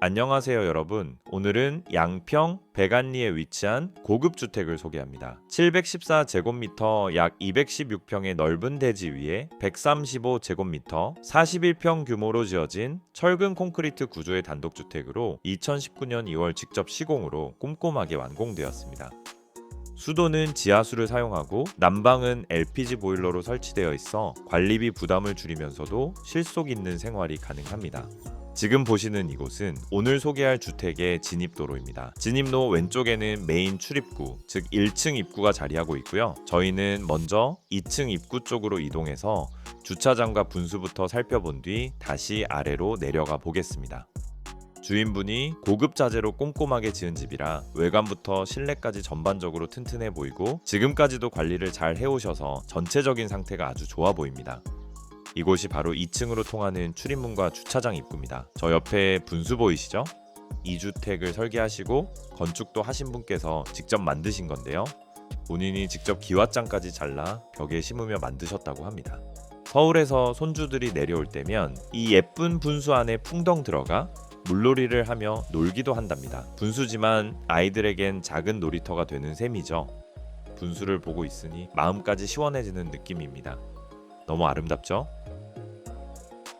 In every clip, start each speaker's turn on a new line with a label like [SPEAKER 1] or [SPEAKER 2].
[SPEAKER 1] 안녕하세요 여러분. 오늘은 양평 백안리에 위치한 고급 주택을 소개합니다. 714제곱미터 약 216평의 넓은 대지 위에 135제곱미터 41평 규모로 지어진 철근 콘크리트 구조의 단독주택으로 2019년 2월 직접 시공으로 꼼꼼하게 완공되었습니다. 수도는 지하수를 사용하고 난방은 LPG 보일러로 설치되어 있어 관리비 부담을 줄이면서도 실속 있는 생활이 가능합니다. 지금 보시는 이곳은 오늘 소개할 주택의 진입도로입니다. 진입로 왼쪽에는 메인 출입구, 즉 1층 입구가 자리하고 있고요. 저희는 먼저 2층 입구 쪽으로 이동해서 주차장과 분수부터 살펴본 뒤 다시 아래로 내려가 보겠습니다. 주인분이 고급 자재로 꼼꼼하게 지은 집이라 외관부터 실내까지 전반적으로 튼튼해 보이고 지금까지도 관리를 잘 해오셔서 전체적인 상태가 아주 좋아 보입니다. 이곳이 바로 2층으로 통하는 출입문과 주차장 입구입니다. 저 옆에 분수 보이시죠? 이 주택을 설계하시고 건축도 하신 분께서 직접 만드신 건데요. 본인이 직접 기와장까지 잘라 벽에 심으며 만드셨다고 합니다. 서울에서 손주들이 내려올 때면 이 예쁜 분수 안에 풍덩 들어가 물놀이를 하며 놀기도 한답니다. 분수지만 아이들에겐 작은 놀이터가 되는 셈이죠. 분수를 보고 있으니 마음까지 시원해지는 느낌입니다. 너무 아름답죠?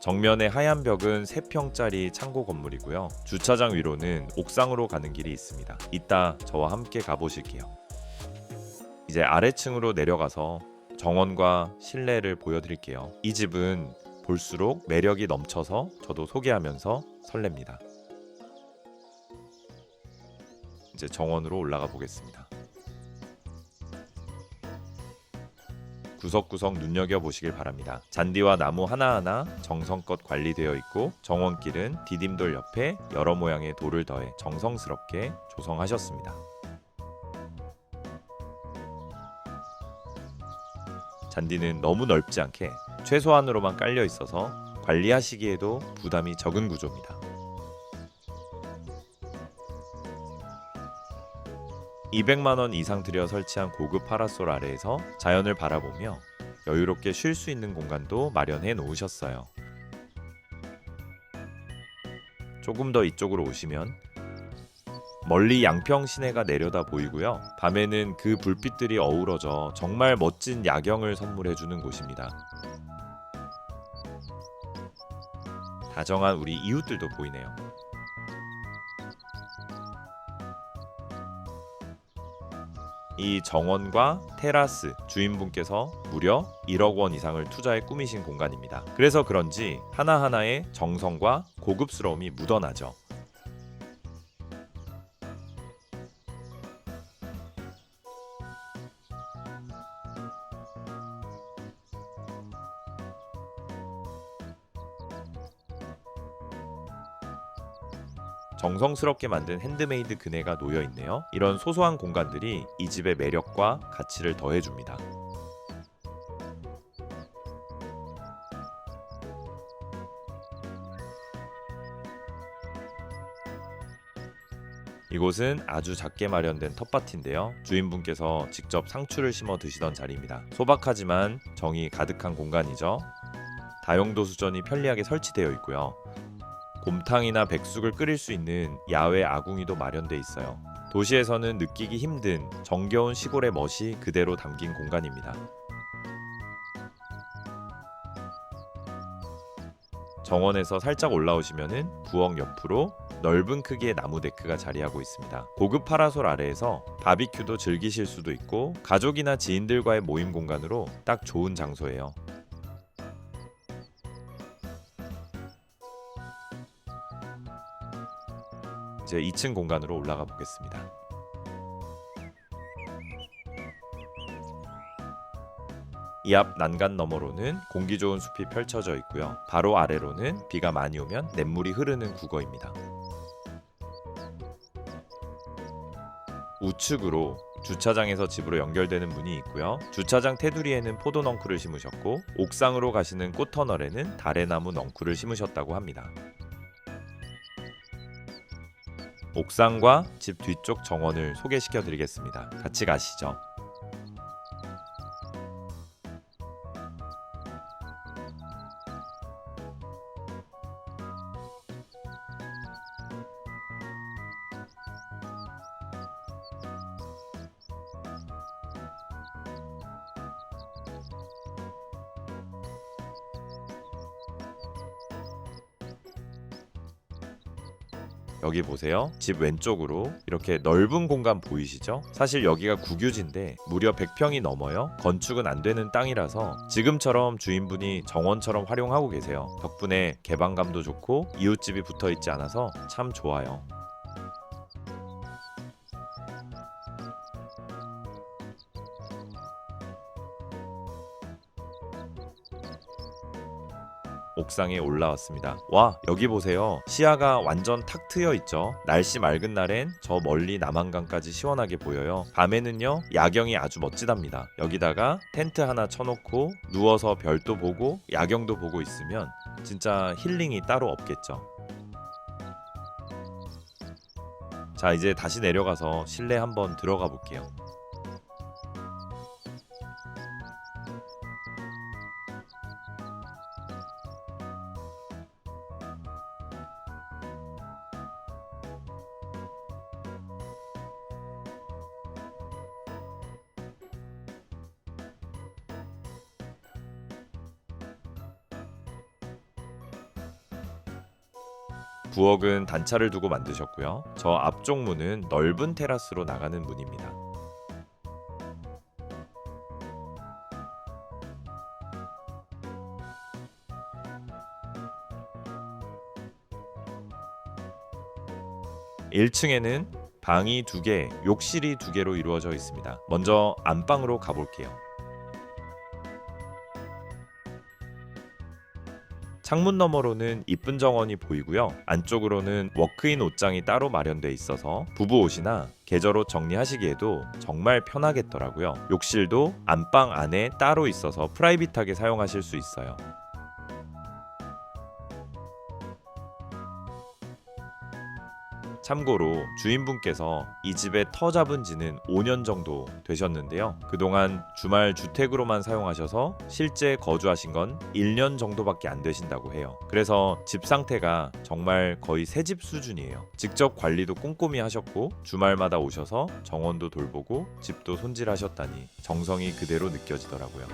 [SPEAKER 1] 정면의 하얀 벽은 3평짜리 창고 건물이고요. 주차장 위로는 옥상으로 가는 길이 있습니다. 이따 저와 함께 가보실게요. 이제 아래층으로 내려가서 정원과 실내를 보여드릴게요. 이 집은 볼수록 매력이 넘쳐서 저도 소개하면서 설렙니다. 이제 정원으로 올라가 보겠습니다. 구석구석 눈여겨 보시길 바랍니다. 잔디와 나무 하나하나 정성껏 관리되어 있고 정원길은 디딤돌 옆에 여러 모양의 돌을 더해 정성스럽게 조성하셨습니다. 잔디는 너무 넓지 않게 최소한으로만 깔려 있어서 관리하시기에도 부담이 적은 구조입니다. 200만 원 이상 들여 설치한 고급 파라솔 아래에서 자연을 바라보며 여유롭게 쉴 수 있는 공간도 마련해 놓으셨어요. 조금 더 이쪽으로 오시면 멀리 양평 시내가 내려다 보이고요. 밤에는 그 불빛들이 어우러져 정말 멋진 야경을 선물해 주는 곳입니다. 다정한 우리 이웃들도 보이네요. 이 정원과 테라스 주인분께서 무려 1억 원 이상을 투자해 꾸미신 공간입니다. 그래서 그런지 하나하나의 정성과 고급스러움이 묻어나죠. 정성스럽게 만든 핸드메이드 그네가 놓여 있네요. 이런 소소한 공간들이 이 집의 매력과 가치를 더해줍니다. 이곳은 아주 작게 마련된 텃밭인데요. 주인분께서 직접 상추를 심어 드시던 자리입니다. 소박하지만 정이 가득한 공간이죠. 다용도 수전이 편리하게 설치되어 있고요. 곰탕이나 백숙을 끓일 수 있는 야외 아궁이도 마련돼 있어요. 도시에서는 느끼기 힘든 정겨운 시골의 멋이 그대로 담긴 공간입니다. 정원에서 살짝 올라오시면은 부엌 옆으로 넓은 크기의 나무 데크가 자리하고 있습니다. 고급 파라솔 아래에서 바비큐도 즐기실 수도 있고 가족이나 지인들과의 모임 공간으로 딱 좋은 장소예요. 이제 2층 공간으로 올라가 보겠습니다. 이 앞 난간 너머로는 공기 좋은 숲이 펼쳐져 있고요. 바로 아래로는 비가 많이 오면 냇물이 흐르는 국어입니다. 우측으로 주차장에서 집으로 연결되는 문이 있고요. 주차장 테두리에는 포도 넝쿨을 심으셨고 옥상으로 가시는 꽃터널에는 다래나무 넝쿨을 심으셨다고 합니다. 옥상과 집 뒤쪽 정원을 소개시켜 드리겠습니다. 같이 가시죠. 여기 보세요. 집 왼쪽으로 이렇게 넓은 공간 보이시죠? 사실 여기가 국유지인데 무려 100평이 넘어요. 건축은 안 되는 땅이라서 지금처럼 주인분이 정원처럼 활용하고 계세요. 덕분에 개방감도 좋고 이웃집이 붙어 있지 않아서 참 좋아요. 옥상에 올라왔습니다. 와, 여기 보세요. 시야가 완전 탁 트여 있죠. 날씨 맑은 날엔 저 멀리 남한강까지 시원하게 보여요. 밤에는요, 야경이 아주 멋지답니다. 여기다가 텐트 하나 쳐놓고 누워서 별도 보고 야경도 보고 있으면 진짜 힐링이 따로 없겠죠. 자, 이제 다시 내려가서 실내 한번 들어가 볼게요. 부엌은 단차를 두고 만드셨고요. 저 앞쪽 문은 넓은 테라스로 나가는 문입니다. (1층에는) 방이 두 개, 욕실이 두 개로 이루어져 있습니다. 먼저 안방으로 가볼게요. 창문 너머로는 이쁜 정원이 보이고요. 안쪽으로는 워크인 옷장이 따로 마련돼 있어서 부부 옷이나 계절옷 정리하시기에도 정말 편하겠더라고요. 욕실도 안방 안에 따로 있어서 프라이빗하게 사용하실 수 있어요. 참고로 주인분께서 이 집에 터 잡은 지는 5년 정도 되셨는데요. 그동안 주말 주택으로만 사용하셔서 실제 거주하신 건 1년 정도밖에 안 되신다고 해요. 그래서 집 상태가 정말 거의 새 집 수준이에요. 직접 관리도 꼼꼼히 하셨고 주말마다 오셔서 정원도 돌보고 집도 손질하셨다니 정성이 그대로 느껴지더라고요.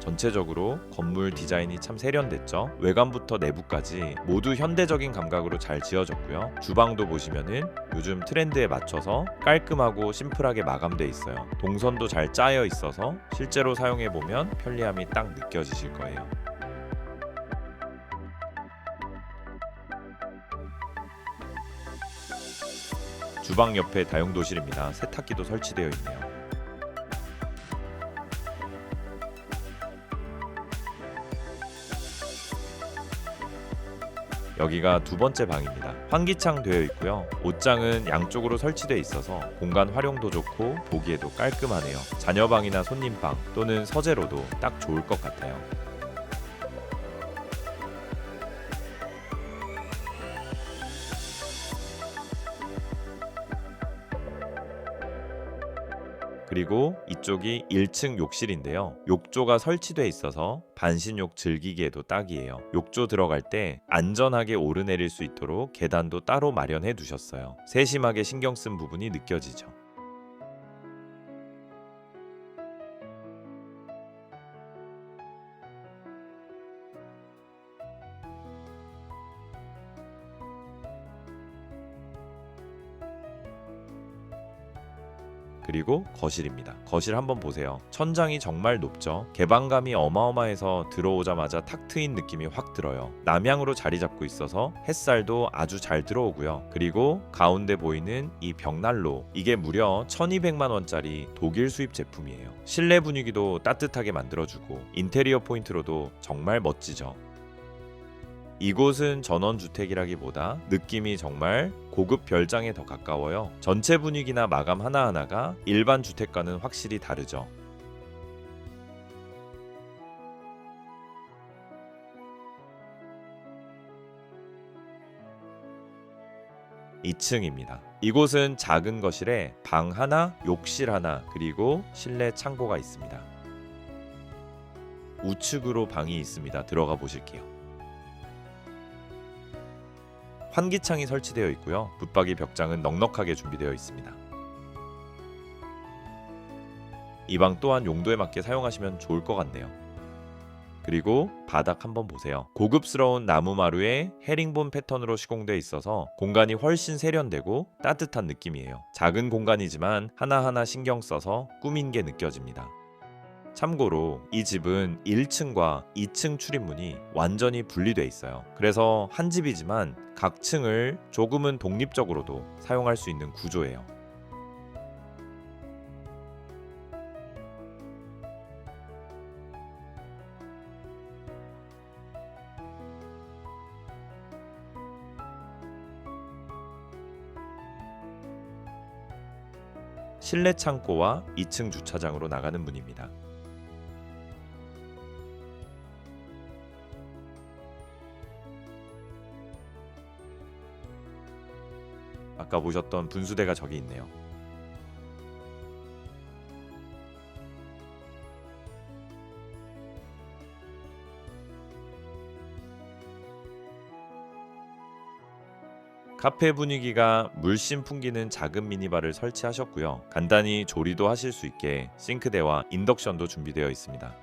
[SPEAKER 1] 전체적으로 건물 디자인이 참 세련됐죠. 외관부터 내부까지 모두 현대적인 감각으로 잘 지어졌고요. 주방도 보시면은 요즘 트렌드에 맞춰서 깔끔하고 심플하게 마감돼 있어요. 동선도 잘 짜여 있어서 실제로 사용해 보면 편리함이 딱 느껴지실 거예요. 주방 옆에 다용도실입니다. 세탁기도 설치되어 있네요. 여기가 두 번째 방입니다. 환기창 되어 있고요. 옷장은 양쪽으로 설치되어 있어서 공간 활용도 좋고 보기에도 깔끔하네요. 자녀방이나 손님방 또는 서재로도 딱 좋을 것 같아요. 그리고 이쪽이 1층 욕실인데요. 욕조가 설치돼 있어서 반신욕 즐기기에도 딱이에요. 욕조 들어갈 때 안전하게 오르내릴 수 있도록 계단도 따로 마련해 두셨어요. 세심하게 신경 쓴 부분이 느껴지죠. 그리고 거실입니다. 거실 한번 보세요. 천장이 정말 높죠. 개방감이 어마어마해서 들어오자마자 탁 트인 느낌이 확 들어요. 남향으로 자리 잡고 있어서 햇살도 아주 잘 들어오고요. 그리고 가운데 보이는 이 벽난로 이게 무려 1200만 원짜리 독일 수입 제품이에요. 실내 분위기도 따뜻하게 만들어주고 인테리어 포인트로도 정말 멋지죠. 이곳은 전원주택이라기보다 느낌이 정말 고급 별장에 더 가까워요. 전체 분위기나 마감 하나하나가 일반 주택과는 확실히 다르죠. (2층입니다) 이곳은 작은 거실에 방 하나, 욕실 하나, 그리고 실내 창고가 있습니다. 우측으로 방이 있습니다. 들어가 보실게요. 환기창이 설치되어 있고요. 붙박이 벽장은 넉넉하게 준비되어 있습니다. 이 방 또한 용도에 맞게 사용하시면 좋을 것 같네요. 그리고 바닥 한번 보세요. 고급스러운 나무 마루에 헤링본 패턴으로 시공돼 있어서 공간이 훨씬 세련되고 따뜻한 느낌이에요. 작은 공간이지만 하나하나 신경 써서 꾸민 게 느껴집니다. 참고로 이 집은 1층과 2층 출입문이 완전히 분리돼 있어요. 그래서 한 집이지만 각 층을 조금은 독립적으로도 사용할 수 있는 구조예요. 실내 창고와 2층 주차장으로 나가는 문입니다. 아까 보셨던 분수대가 저기 있네요. 카페 분위기가 물씬 풍기는 작은 미니바를 설치하셨고요. 간단히 조리도 하실 수 있게 싱크대와 인덕션도 준비되어 있습니다.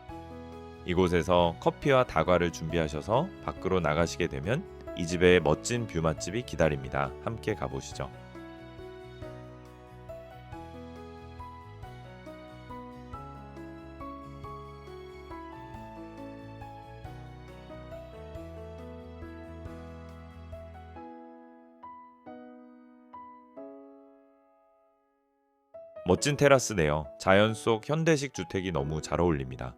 [SPEAKER 1] 이곳에서 커피와 다과를 준비하셔서 밖으로 나가시게 되면 이 집의 멋진 뷰 맛집이 기다립니다. 함께 가보시죠. 멋진 테라스네요. 자연 속 현대식 주택이 너무 잘 어울립니다.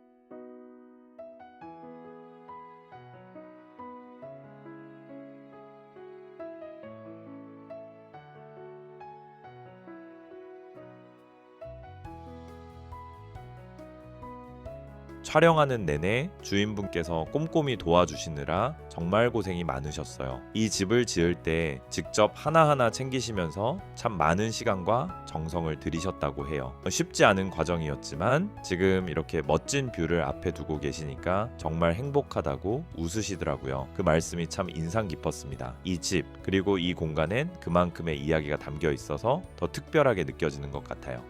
[SPEAKER 1] 촬영하는 내내 주인분께서 꼼꼼히 도와주시느라 정말 고생이 많으셨어요. 이 집을 지을 때 직접 하나하나 챙기시면서 참 많은 시간과 정성을 들이셨다고 해요. 쉽지 않은 과정이었지만 지금 이렇게 멋진 뷰를 앞에 두고 계시니까 정말 행복하다고 웃으시더라고요. 그 말씀이 참 인상 깊었습니다. 이 집, 그리고 이 공간엔 그만큼의 이야기가 담겨 있어서 더 특별하게 느껴지는 것 같아요.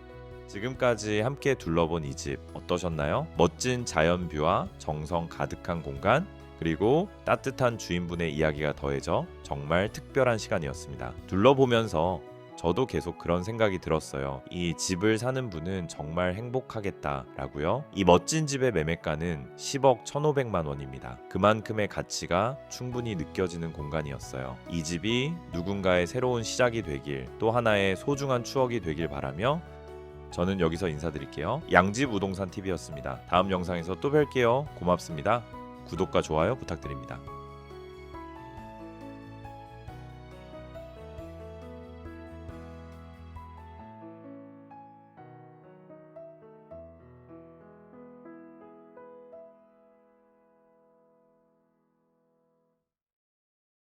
[SPEAKER 1] 지금까지 함께 둘러본 이 집 어떠셨나요? 멋진 자연뷰와 정성 가득한 공간 그리고 따뜻한 주인분의 이야기가 더해져 정말 특별한 시간이었습니다. 둘러보면서 저도 계속 그런 생각이 들었어요. 이 집을 사는 분은 정말 행복하겠다라고요. 이 멋진 집의 매매가는 10억 1,500만 원입니다. 그만큼의 가치가 충분히 느껴지는 공간이었어요. 이 집이 누군가의 새로운 시작이 되길 또 하나의 소중한 추억이 되길 바라며 저는 여기서 인사드릴게요. 양집 우동산 TV였습니다. 다음 영상에서 또 뵐게요. 고맙습니다. 구독과 좋아요 부탁드립니다.